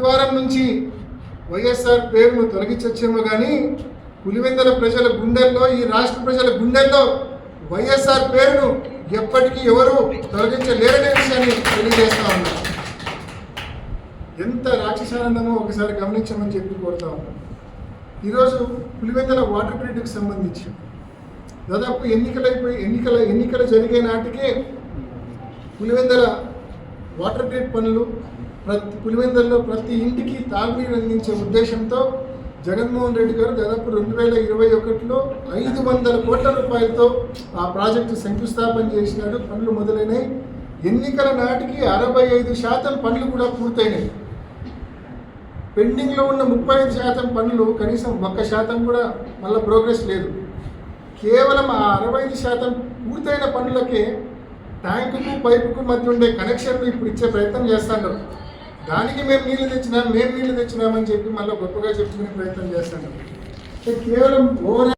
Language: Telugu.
ద్వారం నుంచి వైఎస్ఆర్ పేరును తొలగించచ్చేమో కానీ పులివెందల ప్రజల గుండెల్లో ఈ రాష్ట్ర ప్రజల గుండెల్లో వైఎస్ఆర్ పేరును ఎప్పటికీ ఎవరు తొలగించలేరనే విషయాన్ని తెలియజేస్తా ఉన్నారు ఎంత రాక్షసానందమో ఒకసారి గమనించమని చెప్పి కోరుతా ఉన్నాం. ఈరోజు పులివెందల వాటర్ గ్రిడ్కి సంబంధించి దాదాపు ఎన్నికలైపోయి ఎన్నికల ఎన్నికలు జరిగే నాటికే పులివెందల వాటర్ గ్రిడ్ పనులు ప్రతి పులివెందుల్లో ప్రతి ఇంటికి తాగునీరు అందించే ఉద్దేశంతో జగన్మోహన్ రెడ్డి గారు దాదాపు రెండు వేల ఇరవై ఒకటిలో ఐదు వందల కోట్ల రూపాయలతో ఆ ప్రాజెక్టు శంకుస్థాపన చేసినాడు. పనులు మొదలైనవి ఎన్నికల నాటికి అరవై ఐదు శాతం పనులు కూడా పూర్తయినాయి. పెండింగ్లో ఉన్న ముప్పై ఐదు శాతం పనులు కనీసం ఒక్క శాతం కూడా మళ్ళీ ప్రోగ్రెస్ లేదు. కేవలం ఆ అరవై ఐదు శాతం పూర్తయిన పనులకే ట్యాంకుకు పైపుకు మధ్య ఉండే కనెక్షన్లు ఇప్పుడు ఇచ్చే ప్రయత్నం చేస్తాను దానికి మేము నీళ్ళు తెచ్చినాం మేము నీళ్ళు తెచ్చినామని చెప్పి మళ్ళీ గొప్పగా చెప్పుకునే ప్రయత్నం చేస్తాను. కేవలం ఓవర్